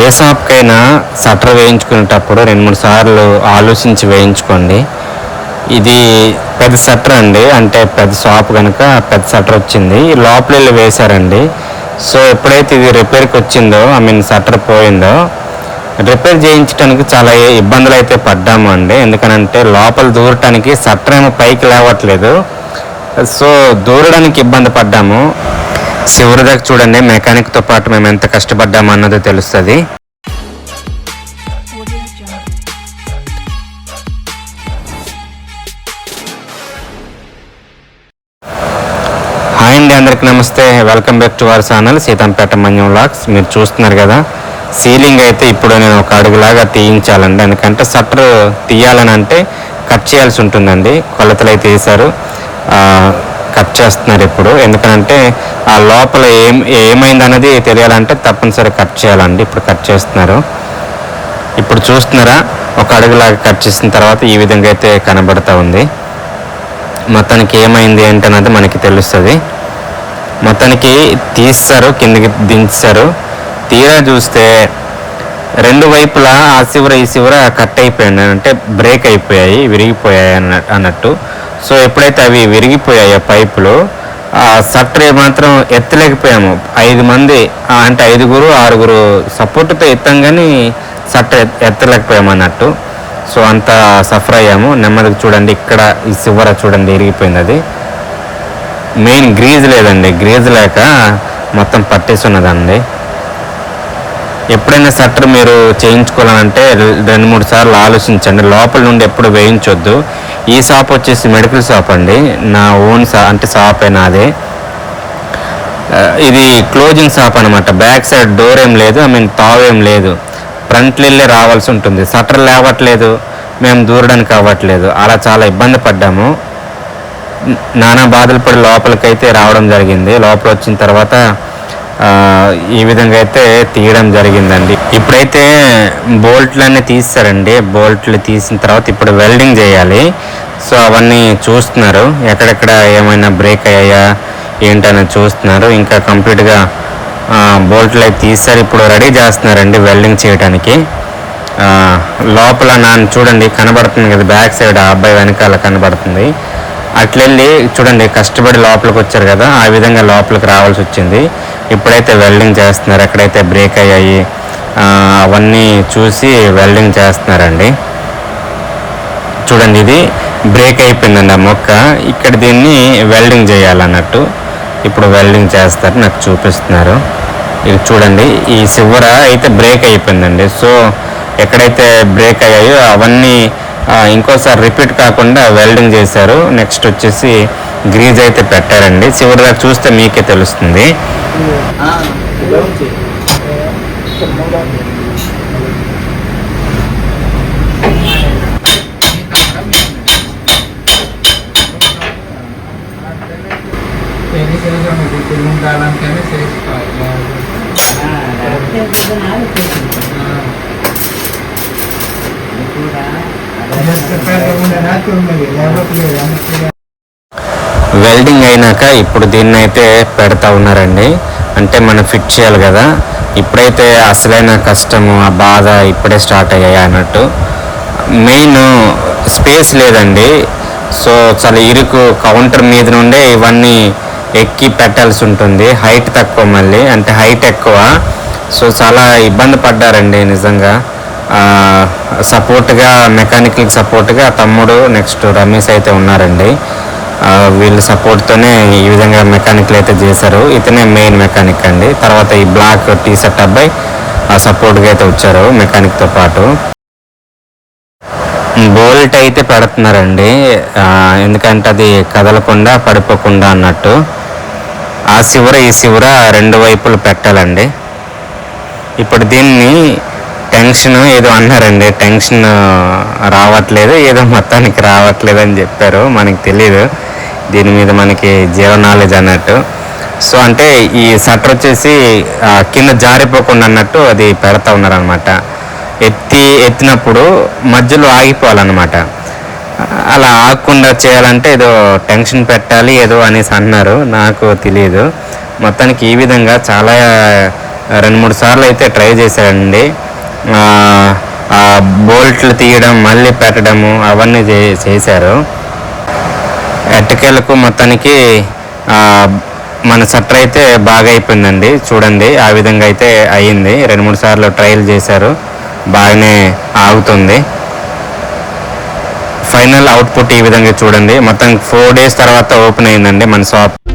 ఏ షాప్కైనా shutter వేయించుకునేటప్పుడు రెండు మూడు సార్లు ఆలోచించి వేయించుకోండి. ఇది పెద్ద షట్టర్ అండి. అంటే పెద్ద షాప్ కనుక పెద్ద షట్టర్ వచ్చింది. లోపల వెళ్ళి వేశారండి. సో ఎప్పుడైతే ఇది రిపేర్కి వచ్చిందో ఐ మీన్ షట్టర్ పోయిందో రిపేర్ చేయించడానికి చాలా ఇబ్బందులు అయితే పడ్డాము అండి. ఎందుకనంటే లోపల దూరటానికి షట్టర్ ఏమో పైకి లేవట్లేదు. సో దూరడానికి ఇబ్బంది పడ్డాము. చివరి దాకా చూడండి మెకానిక్తో పాటు మేము ఎంత కష్టపడ్డామన్నది తెలుస్తుంది. హాయ్ అండి అందరికి నమస్తే. Welcome back to our channel Seethampeta Manyam lakhs మీరు చూస్తున్నారు కదా సీలింగ్ అయితే ఇప్పుడు నేను ఒక అడుగులాగా తీయించాలండి. ఎందుకంటే షట్టర్ తీయాలని అంటే కట్ చేయాల్సి ఉంటుందండి. కొలతలు అయితే వేశారు. కట్ చేస్తున్నారు ఇప్పుడు. ఎందుకంటే ఆ లోపల ఏం ఏమైంది అనేది తెలియాలంటే తప్పనిసరి కట్ చేయాలండి. ఇప్పుడు కట్ చేస్తున్నారు. ఇప్పుడు చూస్తున్నారా ఒక అడుగులాగా కట్ చేసిన తర్వాత ఈ విధంగా అయితే కనబడతా ఉంది. మొత్తానికి ఏమైంది ఏంటన్నది మనకి తెలుస్తుంది. మొత్తానికి తీస్తారు కిందికి దించారు. తీరా చూస్తే రెండు వైపులా ఆ శివర ఈ శివర కట్ అయిపోయింది. అంటే బ్రేక్ అయిపోయాయి విరిగిపోయాయి అన్న అన్నట్టు. సో ఎప్పుడైతే అవి విరిగిపోయాయో పైపులు ఆ సట్టర్ మాత్రం ఎత్తలేకపోయాము. ఐదు మంది అంటే ఐదుగురు ఆరుగురు సపోర్ట్తో ఎత్తాం కానీ సట్టర్ ఎత్తలేకపోయాము అన్నట్టు. సో అంత సఫర్ అయ్యాము. నెమ్మదిగా చూడండి ఇక్కడ ఈ చివర చూడండి ఇరిగిపోయింది అది. మెయిన్ గ్రీజ్ లేదండి. గ్రీజ్ లేక మొత్తం పట్టేసి ఉన్నదండి ఎప్పుడైనా సట్టర్ మీరు చేయించుకోవాలంటే రెండు మూడు సార్లు ఆలోచించండి. లోపల నుండి ఎప్పుడు వేయించొద్దు. ఈ షాప్ వచ్చేసి మెడికల్ షాప్ అండి. నా ఓన్ షా అంటే షాప్ నాదే. ఇది క్లోజింగ్ షాప్ అనమాట బ్యాక్ సైడ్ డోర్ ఏం లేదు ఐ మీన్ తావు ఏం లేదు. ఫ్రంట్ వెళ్ళే రావాల్సి ఉంటుంది. షట్టర్ లేవట్లేదు మేము దూరడానికి అవ్వట్లేదు. అలా చాలా ఇబ్బంది పడ్డాము. నానా బాధలు పడి లోపలికైతే రావడం జరిగింది. లోపల వచ్చిన తర్వాత ఈ విధంగా అయితే తీయడం జరిగిందండి. ఇప్పుడైతే బోల్ట్లన్నీ తీస్తారండి. బోల్ట్లు తీసిన తర్వాత ఇప్పుడు వెల్డింగ్ చేయాలి. సో అవన్నీ చూస్తున్నారు. ఎక్కడెక్కడ ఏమైనా బ్రేక్ అయ్యాయా ఏంటని చూస్తున్నారు. ఇంకా కంప్లీట్గా బోల్ట్లు అయితే తీస్తారు ఇప్పుడు రెడీ చేస్తున్నారండి వెల్డింగ్ చేయడానికి. లోపల నాన్న చూడండి కనబడుతుంది కదా బ్యాక్ సైడ్ ఆ అబ్బాయి వెనకాల కనబడుతుంది. అట్లెళ్ళి చూడండి కష్టపడి లోపలికి వచ్చారు కదా ఆ విధంగా లోపలికి రావాల్సి వచ్చింది. ఇప్పుడైతే వెల్డింగ్ చేస్తున్నారు ఎక్కడైతే బ్రేక్ అయ్యాయి. అవన్నీ చూసి వెల్డింగ్ చేస్తున్నారండి. చూడండి ఇది బ్రేక్ అయిపోయిందండి ఆ మొక్క. ఇక్కడ దీన్ని వెల్డింగ్ చేయాలన్నట్టు ఇప్పుడు వెల్డింగ్ చేస్తారు నాకు చూపిస్తున్నారు. ఇది చూడండి ఈ చివర అయితే బ్రేక్ అయిపోయిందండి. సో ఎక్కడైతే బ్రేక్ అయ్యాయో అవన్నీ ఇంకోసారి రిపీట్ కాకుండా వెల్డింగ్ చేశారు. నెక్స్ట్ వచ్చేసి గ్రీజ్ అయితే పెట్టారండి. చివరి దాకా చూస్తే మీకే తెలుస్తుంది. చేసుకోవాలి వెల్డింగ్ అయినాక ఇప్పుడు దీన్ని అయితే పెడతా ఉన్నారండి. అంటే మనం ఫిట్ చేయాలి కదా. ఇప్పుడైతే అసలైన కష్టము ఆ బాధ ఇప్పుడే స్టార్ట్ అయ్యాయి అన్నట్టు. మెయిన్ స్పేస్ లేదండి. సో చాలా ఇరుకు కౌంటర్ మీద నుండే ఇవన్నీ ఎక్కి పెట్టాల్సి ఉంటుంది. హైట్ తక్కువ మళ్ళీ. అంటే హైట్ ఎక్కువ. సో చాలా ఇబ్బంది పడ్డారండి నిజంగా. సపోర్ట్గా మెకానికల్కి సపోర్ట్గా తమ్ముడు నెక్స్ట్ రమేష్ అయితే ఉన్నారండి. వీళ్ళ సపోర్ట్తోనే ఈ విధంగా మెకానిక్లు అయితే చేశారు. ఇతనే మెయిన్ మెకానిక్ అండి. తర్వాత ఈ బ్లాక్ టీ షర్ట్ అబ్బాయి ఆ సపోర్ట్గా అయితే వచ్చారు మెకానిక్తో పాటు. బోల్ట్ అయితే పెడుతున్నారండి. ఎందుకంటే అది కదలకుండా పడిపోకుండా అన్నట్టు. ఆ శివర ఈ శివర రెండు వైపులు పెట్టాలండి. ఇప్పుడు దీన్ని టెన్షన్ ఏదో అన్నారండి. టెన్షన్ రావట్లేదు. ఏదో మొత్తానికి రావట్లేదు అని చెప్పారు. మనకి తెలియదు దీని మీద మనకి జీరో నాలెడ్జ్ అన్నట్టు. సో అంటే ఈ షట్టర్ వచ్చేసి కింద జారిపోకుండా అన్నట్టు అది పెడతా ఉన్నారనమాట ఎత్తి ఎత్తినప్పుడు మధ్యలో ఆగిపోవాలన్నమాట. అలా ఆగకుండా చేయాలంటే ఏదో టెన్షన్ పెట్టాలి ఏదో అనేసి అన్నారు. నాకు తెలియదు మొత్తానికి ఈ విధంగా చాలా రెండు మూడు సార్లు అయితే ట్రై చేశాడండి ఆ, బోల్ట్లు తీయడం మళ్ళీ పెట్టడము అవన్నీ చే- చేశారు. ఎట్టకేలకు మొత్తానికి మన సట్ర అయితే బాగా అయిపోయిందండి చూడండి ఆ విధంగా అయితే అయ్యింది. రెండు మూడు సార్లు ట్రయల్ చేశారు. బాగానే ఆగుతుంది. ఫైనల్ అవుట్పుట్ ఈ విధంగా చూడండి. మొత్తం ఫోర్ డేస్ తర్వాత ఓపెన్ అయిందండి మన షాప్.